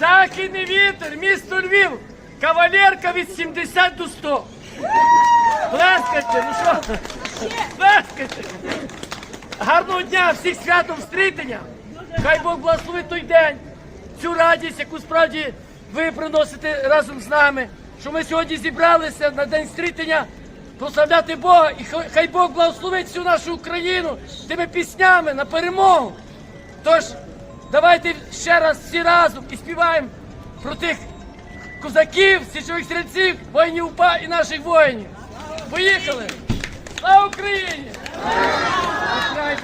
Західний вітер, місто Львів, кавалерка від 70 до 100. Плескайте, ну що? Плескайте. Гарного дня, всіх святом встрітення. Хай Бог благословить той день, цю радість, яку справді ви приносите разом з нами. Що ми сьогодні зібралися на день встрітення прославляти Бога. І хай- хай Бог благословить всю нашу Україну тими піснями на перемогу. Тож, давайте ще раз всі разом і співаємо про тих козаків, січових стрільців, воїнів УПА і наших воїнів. Поїхали! Слава Україні! Слава!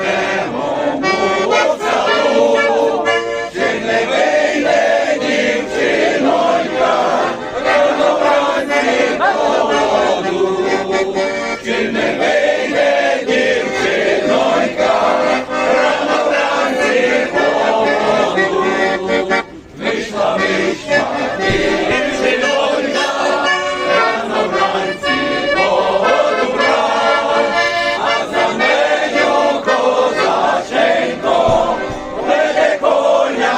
Israel.